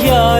ilk yarim can bildi